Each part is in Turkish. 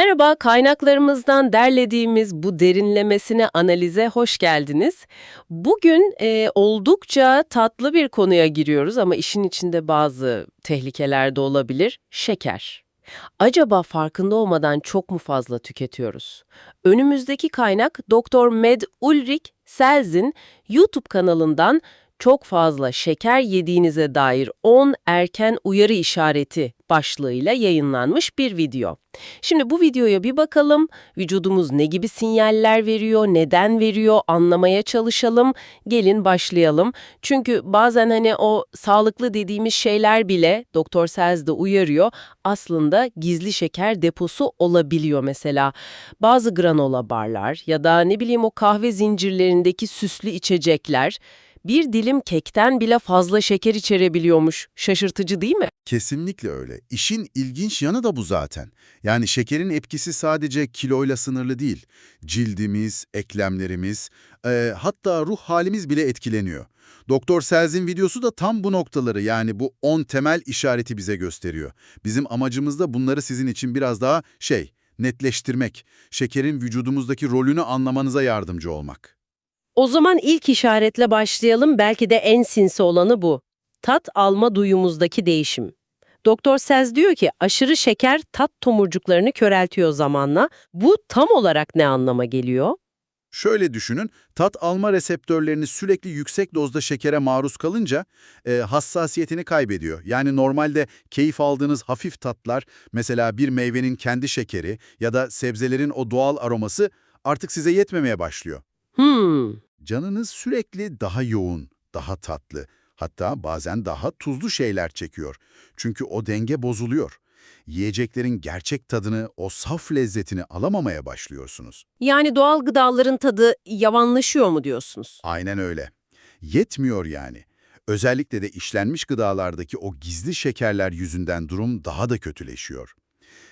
Merhaba, kaynaklarımızdan derlediğimiz bu derinlemesine analize hoş geldiniz. Bugün e, oldukça tatlı bir konuya giriyoruz ama işin içinde bazı tehlikeler de olabilir. Şeker. Acaba farkında olmadan çok mu fazla tüketiyoruz? Önümüzdeki kaynak Dr. Med Ulrich Selz'in YouTube kanalından çok fazla şeker yediğinize dair 10 erken uyarı işareti başlığıyla yayınlanmış bir video. Şimdi bu videoya bir bakalım. Vücudumuz ne gibi sinyaller veriyor, neden veriyor anlamaya çalışalım. Gelin başlayalım. Çünkü bazen hani o sağlıklı dediğimiz şeyler bile Doktor Selz de uyarıyor. Aslında gizli şeker deposu olabiliyor mesela. Bazı granola barlar ya da ne bileyim o kahve zincirlerindeki süslü içecekler bir dilim kekten bile fazla şeker içerebiliyormuş. Şaşırtıcı değil mi? Kesinlikle öyle. İşin ilginç yanı da bu zaten. Yani şekerin etkisi sadece kiloyla sınırlı değil. Cildimiz, eklemlerimiz, e, hatta ruh halimiz bile etkileniyor. Doktor Selz'in videosu da tam bu noktaları yani bu 10 temel işareti bize gösteriyor. Bizim amacımız da bunları sizin için biraz daha şey, netleştirmek. Şekerin vücudumuzdaki rolünü anlamanıza yardımcı olmak. O zaman ilk işaretle başlayalım. Belki de en sinsi olanı bu. Tat alma duyumuzdaki değişim. Doktor Selz diyor ki aşırı şeker tat tomurcuklarını köreltiyor zamanla. Bu tam olarak ne anlama geliyor? Şöyle düşünün, tat alma reseptörlerini sürekli yüksek dozda şekere maruz kalınca e, hassasiyetini kaybediyor. Yani normalde keyif aldığınız hafif tatlar, mesela bir meyvenin kendi şekeri ya da sebzelerin o doğal aroması artık size yetmemeye başlıyor. Hmm, Canınız sürekli daha yoğun, daha tatlı, hatta bazen daha tuzlu şeyler çekiyor. Çünkü o denge bozuluyor. Yiyeceklerin gerçek tadını, o saf lezzetini alamamaya başlıyorsunuz. yani doğal gıdaların tadı yavanlaşıyor mu diyorsunuz? Aynen öyle. Yetmiyor yani. Özellikle de işlenmiş gıdalardaki o gizli şekerler yüzünden durum daha da kötüleşiyor.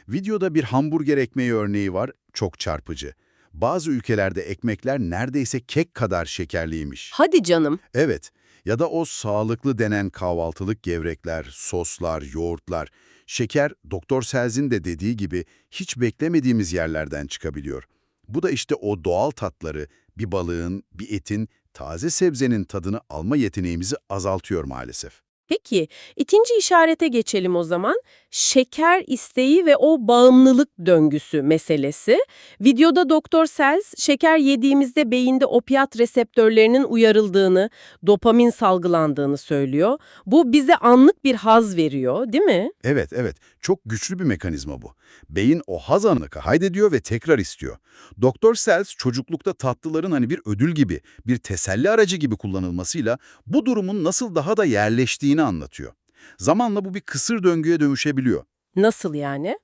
Videoda bir hamburger ekmeği örneği var, çok çarpıcı. Bazı ülkelerde ekmekler neredeyse kek kadar şekerliymiş. Hadi canım. Evet, ya da o sağlıklı denen kahvaltılık gevrekler, soslar, yoğurtlar. Şeker, Doktor Selz'in de dediği gibi hiç beklemediğimiz yerlerden çıkabiliyor. Bu da işte o doğal tatları, bir balığın, bir etin, taze sebzenin tadını alma yeteneğimizi azaltıyor maalesef. Peki, ikinci işarete geçelim o zaman. Şeker isteği ve o bağımlılık döngüsü meselesi. Videoda Doktor Selz, şeker yediğimizde beyinde opiat reseptörlerinin uyarıldığını, dopamin salgılandığını söylüyor. Bu bize anlık bir haz veriyor, değil mi? Evet, evet. Çok güçlü bir mekanizma bu. Beyin o haz anını kaydediyor ve tekrar istiyor. Doktor Selz çocuklukta tatlıların hani bir ödül gibi, bir teselli aracı gibi kullanılmasıyla bu durumun nasıl daha da yerleştiğini anlatıyor. Zamanla bu bir kısır döngüye dönüşebiliyor. Nasıl yani?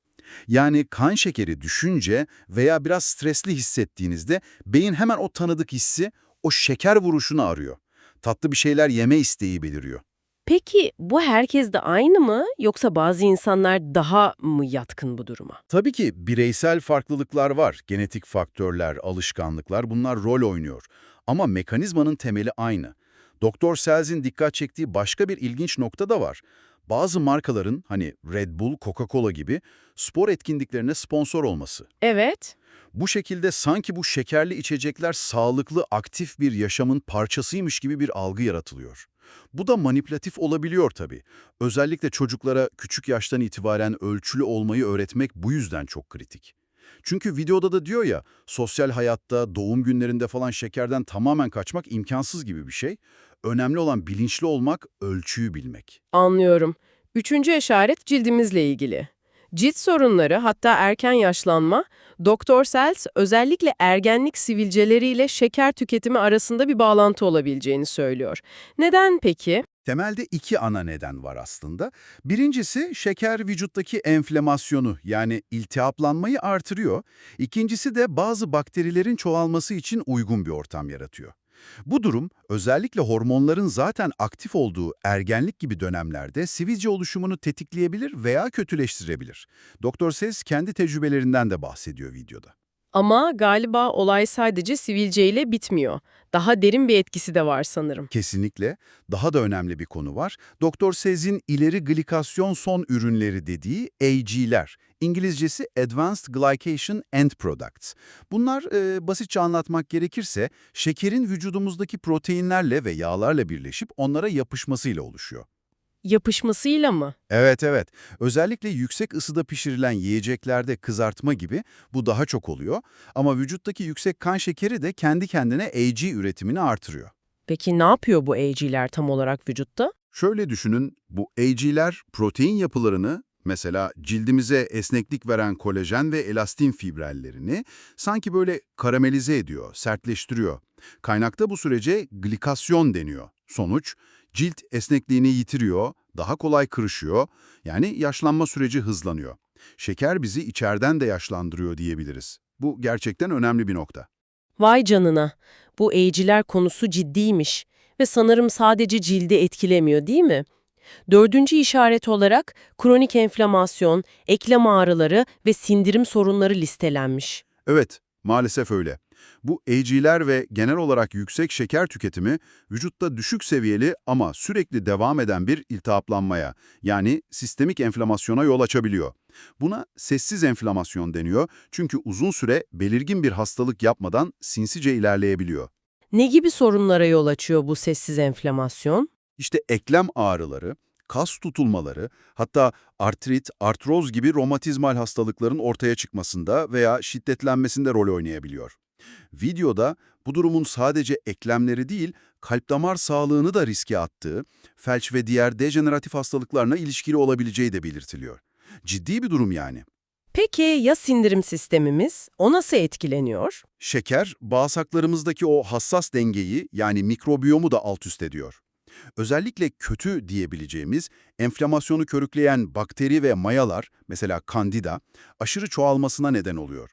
Yani kan şekeri düşünce veya biraz stresli hissettiğinizde beyin hemen o tanıdık hissi, o şeker vuruşunu arıyor. Tatlı bir şeyler yeme isteği beliriyor. Peki bu herkeste aynı mı yoksa bazı insanlar daha mı yatkın bu duruma? Tabii ki bireysel farklılıklar var. Genetik faktörler, alışkanlıklar bunlar rol oynuyor. Ama mekanizmanın temeli aynı. Doktor Selz'in dikkat çektiği başka bir ilginç nokta da var. Bazı markaların hani Red Bull, Coca-Cola gibi spor etkinliklerine sponsor olması. Evet. Bu şekilde sanki bu şekerli içecekler sağlıklı, aktif bir yaşamın parçasıymış gibi bir algı yaratılıyor. Bu da manipülatif olabiliyor tabii. Özellikle çocuklara küçük yaştan itibaren ölçülü olmayı öğretmek bu yüzden çok kritik. Çünkü videoda da diyor ya, sosyal hayatta, doğum günlerinde falan şekerden tamamen kaçmak imkansız gibi bir şey. Önemli olan bilinçli olmak, ölçüyü bilmek. Anlıyorum. Üçüncü işaret cildimizle ilgili. Cilt sorunları hatta erken yaşlanma, Doktor Selz özellikle ergenlik sivilceleriyle şeker tüketimi arasında bir bağlantı olabileceğini söylüyor. Neden peki? Temelde iki ana neden var aslında. Birincisi şeker vücuttaki enflamasyonu yani iltihaplanmayı artırıyor. İkincisi de bazı bakterilerin çoğalması için uygun bir ortam yaratıyor. Bu durum özellikle hormonların zaten aktif olduğu ergenlik gibi dönemlerde sivilce oluşumunu tetikleyebilir veya kötüleştirebilir. Doktor Ses kendi tecrübelerinden de bahsediyor videoda. Ama galiba olay sadece sivilceyle bitmiyor. Daha derin bir etkisi de var sanırım. Kesinlikle. Daha da önemli bir konu var. Doktor Sez'in ileri glikasyon son ürünleri dediği AG'ler. İngilizcesi Advanced Glycation End Products. Bunlar e, basitçe anlatmak gerekirse şekerin vücudumuzdaki proteinlerle ve yağlarla birleşip onlara yapışmasıyla oluşuyor. Yapışmasıyla mı? Evet evet. Özellikle yüksek ısıda pişirilen yiyeceklerde kızartma gibi bu daha çok oluyor. Ama vücuttaki yüksek kan şekeri de kendi kendine AG üretimini artırıyor. Peki ne yapıyor bu AG'ler tam olarak vücutta? Şöyle düşünün, bu AG'ler protein yapılarını, mesela cildimize esneklik veren kolajen ve elastin fibrellerini sanki böyle karamelize ediyor, sertleştiriyor. Kaynakta bu sürece glikasyon deniyor. Sonuç, cilt esnekliğini yitiriyor, daha kolay kırışıyor, yani yaşlanma süreci hızlanıyor. Şeker bizi içeriden de yaşlandırıyor diyebiliriz. Bu gerçekten önemli bir nokta. Vay canına. Bu AG'ler konusu ciddiymiş ve sanırım sadece cildi etkilemiyor değil mi? Dördüncü işaret olarak kronik enflamasyon, eklem ağrıları ve sindirim sorunları listelenmiş. Evet, maalesef öyle. Bu AG'ler ve genel olarak yüksek şeker tüketimi vücutta düşük seviyeli ama sürekli devam eden bir iltihaplanmaya yani sistemik enflamasyona yol açabiliyor. Buna sessiz enflamasyon deniyor çünkü uzun süre belirgin bir hastalık yapmadan sinsice ilerleyebiliyor. Ne gibi sorunlara yol açıyor bu sessiz enflamasyon? İşte eklem ağrıları, kas tutulmaları, hatta artrit, artroz gibi romatizmal hastalıkların ortaya çıkmasında veya şiddetlenmesinde rol oynayabiliyor. Videoda bu durumun sadece eklemleri değil, kalp damar sağlığını da riske attığı, felç ve diğer dejeneratif hastalıklarla ilişkili olabileceği de belirtiliyor. Ciddi bir durum yani. Peki ya sindirim sistemimiz? O nasıl etkileniyor? Şeker, bağırsaklarımızdaki o hassas dengeyi yani mikrobiyomu da alt üst ediyor. Özellikle kötü diyebileceğimiz enflamasyonu körükleyen bakteri ve mayalar, mesela kandida, aşırı çoğalmasına neden oluyor.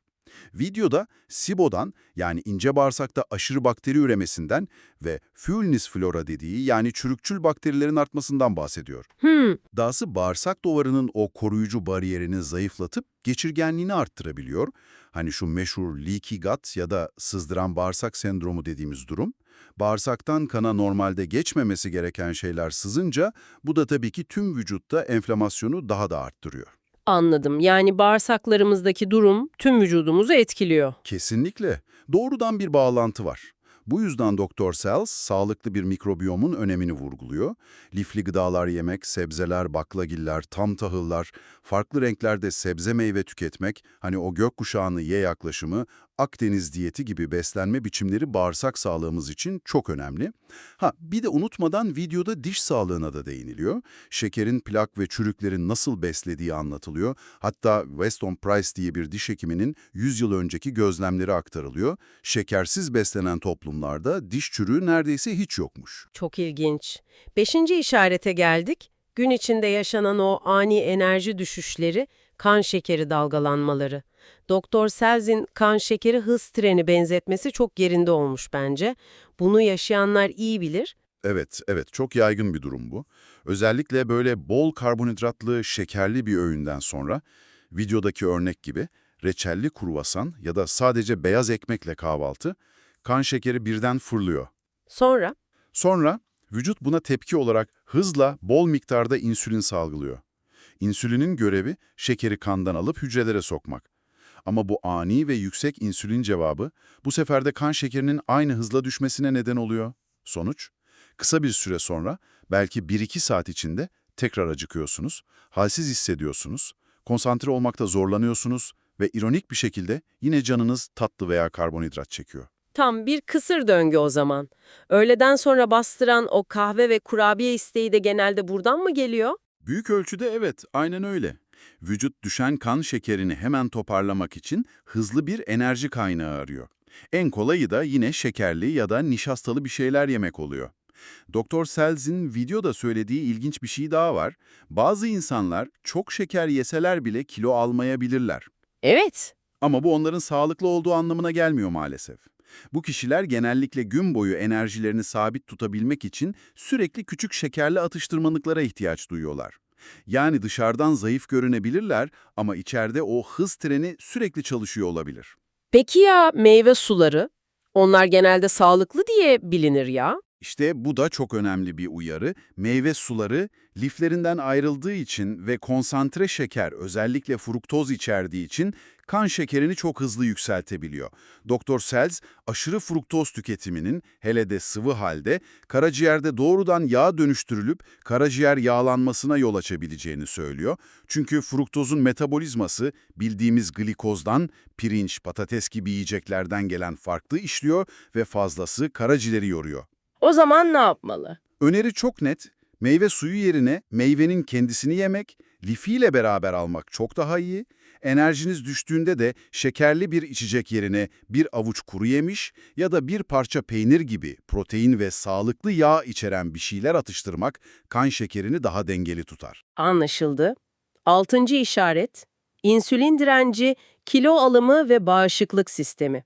Videoda SIBO'dan yani ince bağırsakta aşırı bakteri üremesinden ve Fuelnis flora dediği yani çürükçül bakterilerin artmasından bahsediyor. Hmm, Dahası bağırsak duvarının o koruyucu bariyerini zayıflatıp geçirgenliğini arttırabiliyor. Hani şu meşhur leaky gut ya da sızdıran bağırsak sendromu dediğimiz durum. Bağırsaktan kana normalde geçmemesi gereken şeyler sızınca bu da tabii ki tüm vücutta enflamasyonu daha da arttırıyor. Anladım. Yani bağırsaklarımızdaki durum tüm vücudumuzu etkiliyor. Kesinlikle. Doğrudan bir bağlantı var. Bu yüzden Dr. Sells, sağlıklı bir mikrobiyomun önemini vurguluyor. Lifli gıdalar yemek, sebzeler, baklagiller, tam tahıllar, farklı renklerde sebze meyve tüketmek, hani o gökkuşağını ye yaklaşımı, Akdeniz diyeti gibi beslenme biçimleri bağırsak sağlığımız için çok önemli. Ha bir de unutmadan videoda diş sağlığına da değiniliyor. Şekerin plak ve çürükleri nasıl beslediği anlatılıyor. Hatta Weston Price diye bir diş hekiminin 100 yıl önceki gözlemleri aktarılıyor. Şekersiz beslenen toplumlarda diş çürüğü neredeyse hiç yokmuş. Çok ilginç. Beşinci işarete geldik. Gün içinde yaşanan o ani enerji düşüşleri, kan şekeri dalgalanmaları. Doktor Selz'in kan şekeri hız treni benzetmesi çok yerinde olmuş bence. Bunu yaşayanlar iyi bilir. Evet, evet çok yaygın bir durum bu. Özellikle böyle bol karbonhidratlı, şekerli bir öğünden sonra, videodaki örnek gibi reçelli kruvasan ya da sadece beyaz ekmekle kahvaltı, kan şekeri birden fırlıyor. Sonra Sonra vücut buna tepki olarak hızla bol miktarda insülin salgılıyor. İnsülinin görevi şekeri kandan alıp hücrelere sokmak. Ama bu ani ve yüksek insülin cevabı bu sefer de kan şekerinin aynı hızla düşmesine neden oluyor. Sonuç? Kısa bir süre sonra belki 1-2 saat içinde tekrar acıkıyorsunuz, halsiz hissediyorsunuz, konsantre olmakta zorlanıyorsunuz ve ironik bir şekilde yine canınız tatlı veya karbonhidrat çekiyor. tam bir kısır döngü o zaman. Öğleden sonra bastıran o kahve ve kurabiye isteği de genelde buradan mı geliyor? Büyük ölçüde evet, aynen öyle. Vücut düşen kan şekerini hemen toparlamak için hızlı bir enerji kaynağı arıyor. En kolayı da yine şekerli ya da nişastalı bir şeyler yemek oluyor. Dr. Selz'in videoda söylediği ilginç bir şey daha var. Bazı insanlar çok şeker yeseler bile kilo almayabilirler. Evet. Ama bu onların sağlıklı olduğu anlamına gelmiyor maalesef. Bu kişiler genellikle gün boyu enerjilerini sabit tutabilmek için sürekli küçük şekerli atıştırmalıklara ihtiyaç duyuyorlar. Yani dışarıdan zayıf görünebilirler ama içeride o hız treni sürekli çalışıyor olabilir. Peki ya meyve suları? Onlar genelde sağlıklı diye bilinir ya. İşte bu da çok önemli bir uyarı. Meyve suları liflerinden ayrıldığı için ve konsantre şeker özellikle fruktoz içerdiği için kan şekerini çok hızlı yükseltebiliyor. Dr. Sells aşırı fruktoz tüketiminin hele de sıvı halde karaciğerde doğrudan yağ dönüştürülüp karaciğer yağlanmasına yol açabileceğini söylüyor. Çünkü fruktozun metabolizması bildiğimiz glikozdan, pirinç, patates gibi yiyeceklerden gelen farklı işliyor ve fazlası karaciğeri yoruyor. O zaman ne yapmalı? Öneri çok net. Meyve suyu yerine meyvenin kendisini yemek, lifiyle beraber almak çok daha iyi. Enerjiniz düştüğünde de şekerli bir içecek yerine bir avuç kuru yemiş ya da bir parça peynir gibi protein ve sağlıklı yağ içeren bir şeyler atıştırmak kan şekerini daha dengeli tutar. Anlaşıldı. Altıncı işaret, insülin direnci, kilo alımı ve bağışıklık sistemi.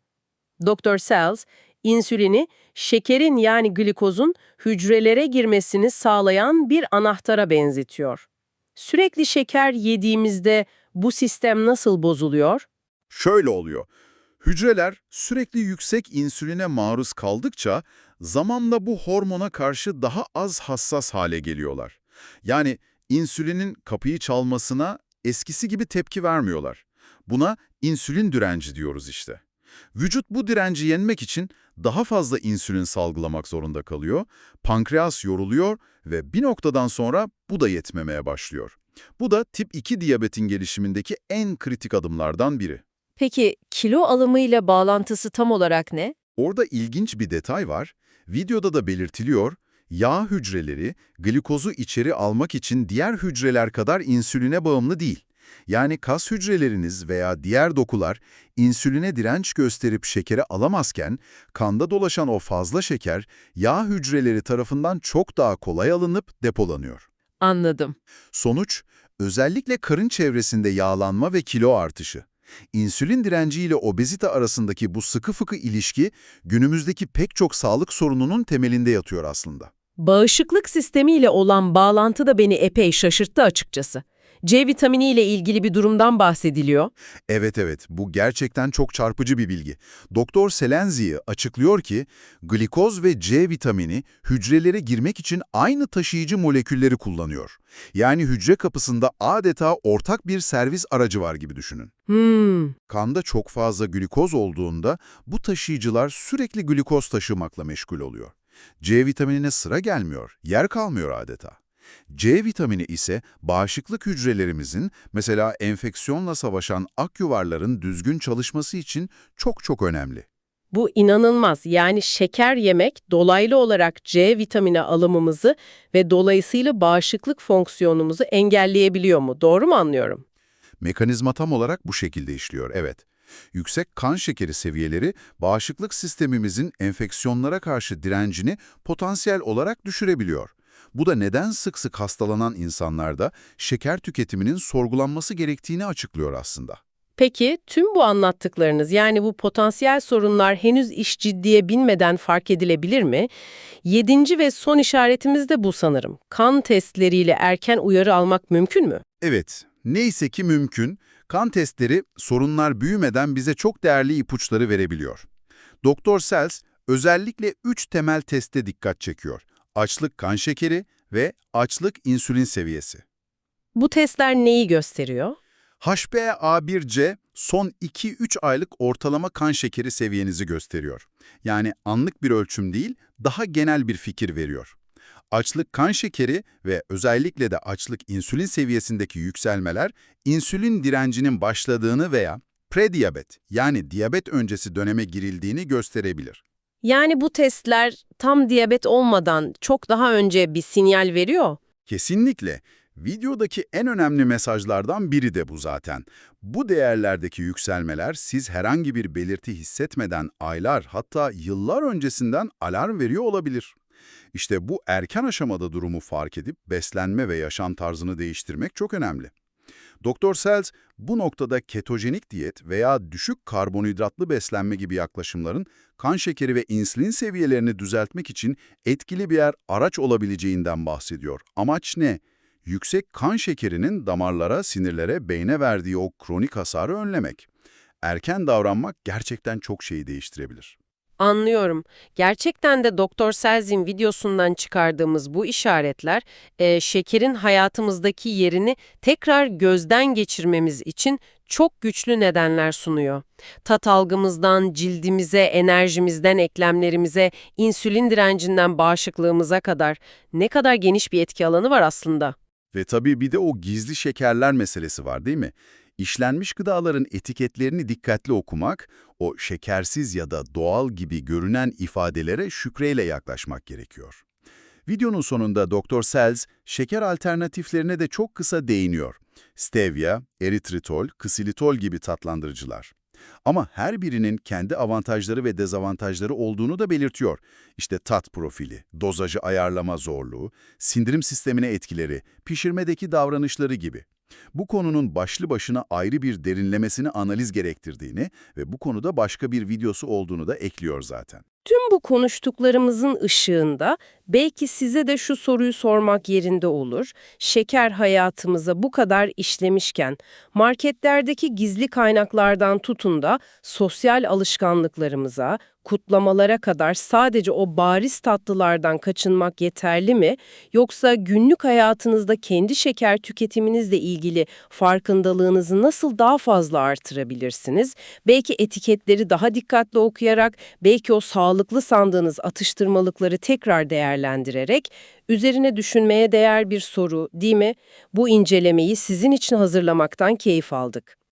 Dr. Sells, insülini şekerin yani glikozun hücrelere girmesini sağlayan bir anahtara benzetiyor. Sürekli şeker yediğimizde bu sistem nasıl bozuluyor? Şöyle oluyor. Hücreler sürekli yüksek insüline maruz kaldıkça zamanla bu hormona karşı daha az hassas hale geliyorlar. Yani insülinin kapıyı çalmasına eskisi gibi tepki vermiyorlar. Buna insülin direnci diyoruz işte. Vücut bu direnci yenmek için daha fazla insülin salgılamak zorunda kalıyor, pankreas yoruluyor ve bir noktadan sonra bu da yetmemeye başlıyor. Bu da tip 2 diyabetin gelişimindeki en kritik adımlardan biri. Peki kilo alımıyla bağlantısı tam olarak ne? Orada ilginç bir detay var. Videoda da belirtiliyor, yağ hücreleri glikozu içeri almak için diğer hücreler kadar insüline bağımlı değil. Yani kas hücreleriniz veya diğer dokular insüline direnç gösterip şekeri alamazken, kanda dolaşan o fazla şeker yağ hücreleri tarafından çok daha kolay alınıp depolanıyor. Anladım. Sonuç, özellikle karın çevresinde yağlanma ve kilo artışı. İnsülin direnci ile obezite arasındaki bu sıkı fıkı ilişki günümüzdeki pek çok sağlık sorununun temelinde yatıyor aslında. Bağışıklık sistemiyle olan bağlantı da beni epey şaşırttı açıkçası. C vitamini ile ilgili bir durumdan bahsediliyor. Evet evet, bu gerçekten çok çarpıcı bir bilgi. Doktor Selenzi açıklıyor ki, glikoz ve C vitamini hücrelere girmek için aynı taşıyıcı molekülleri kullanıyor. Yani hücre kapısında adeta ortak bir servis aracı var gibi düşünün. Hmm, Kanda çok fazla glikoz olduğunda bu taşıyıcılar sürekli glikoz taşımakla meşgul oluyor. C vitaminine sıra gelmiyor, yer kalmıyor adeta. C vitamini ise bağışıklık hücrelerimizin, mesela enfeksiyonla savaşan ak yuvarların düzgün çalışması için çok çok önemli. bu inanılmaz. Yani şeker yemek dolaylı olarak C vitamini alımımızı ve dolayısıyla bağışıklık fonksiyonumuzu engelleyebiliyor mu? Doğru mu anlıyorum? Mekanizma tam olarak bu şekilde işliyor, evet. Yüksek kan şekeri seviyeleri bağışıklık sistemimizin enfeksiyonlara karşı direncini potansiyel olarak düşürebiliyor. Bu da neden sık sık hastalanan insanlarda şeker tüketiminin sorgulanması gerektiğini açıklıyor aslında. Peki tüm bu anlattıklarınız yani bu potansiyel sorunlar henüz iş ciddiye binmeden fark edilebilir mi? Yedinci ve son işaretimiz de bu sanırım. Kan testleriyle erken uyarı almak mümkün mü? Evet, neyse ki mümkün, kan testleri sorunlar büyümeden bize çok değerli ipuçları verebiliyor. Doktor Sells özellikle 3 temel teste dikkat çekiyor. Açlık kan şekeri ve açlık insülin seviyesi. Bu testler neyi gösteriyor? HbA1c son 2-3 aylık ortalama kan şekeri seviyenizi gösteriyor. Yani anlık bir ölçüm değil, daha genel bir fikir veriyor. Açlık kan şekeri ve özellikle de açlık insülin seviyesindeki yükselmeler, insülin direncinin başladığını veya prediyabet yani diyabet öncesi döneme girildiğini gösterebilir. Yani bu testler tam diyabet olmadan çok daha önce bir sinyal veriyor. Kesinlikle. Videodaki en önemli mesajlardan biri de bu zaten. Bu değerlerdeki yükselmeler siz herhangi bir belirti hissetmeden aylar hatta yıllar öncesinden alarm veriyor olabilir. İşte bu erken aşamada durumu fark edip beslenme ve yaşam tarzını değiştirmek çok önemli. Dr. Sells bu noktada ketojenik diyet veya düşük karbonhidratlı beslenme gibi yaklaşımların kan şekeri ve insülin seviyelerini düzeltmek için etkili birer araç olabileceğinden bahsediyor. Amaç ne? Yüksek kan şekerinin damarlara, sinirlere, beyne verdiği o kronik hasarı önlemek. Erken davranmak gerçekten çok şeyi değiştirebilir. Anlıyorum. Gerçekten de Doktor Selzin videosundan çıkardığımız bu işaretler e, şekerin hayatımızdaki yerini tekrar gözden geçirmemiz için çok güçlü nedenler sunuyor. Tat algımızdan cildimize, enerjimizden eklemlerimize, insülin direncinden bağışıklığımıza kadar ne kadar geniş bir etki alanı var aslında. Ve tabii bir de o gizli şekerler meselesi var değil mi? İşlenmiş gıdaların etiketlerini dikkatli okumak, o şekersiz ya da doğal gibi görünen ifadelere şükreyle yaklaşmak gerekiyor. Videonun sonunda Dr. Sells, şeker alternatiflerine de çok kısa değiniyor. Stevia, eritritol, ksilitol gibi tatlandırıcılar. Ama her birinin kendi avantajları ve dezavantajları olduğunu da belirtiyor. İşte tat profili, dozajı ayarlama zorluğu, sindirim sistemine etkileri, pişirmedeki davranışları gibi. Bu konunun başlı başına ayrı bir derinlemesine analiz gerektirdiğini ve bu konuda başka bir videosu olduğunu da ekliyor zaten. Tüm bu konuştuklarımızın ışığında belki size de şu soruyu sormak yerinde olur. Şeker hayatımıza bu kadar işlemişken marketlerdeki gizli kaynaklardan tutun da sosyal alışkanlıklarımıza, kutlamalara kadar sadece o bariz tatlılardan kaçınmak yeterli mi? Yoksa günlük hayatınızda kendi şeker tüketiminizle ilgili farkındalığınızı nasıl daha fazla artırabilirsiniz? Belki etiketleri daha dikkatli okuyarak, belki o sağlıklı sandığınız atıştırmalıkları tekrar değerlendirerek üzerine düşünmeye değer bir soru, değil mi? Bu incelemeyi sizin için hazırlamaktan keyif aldık.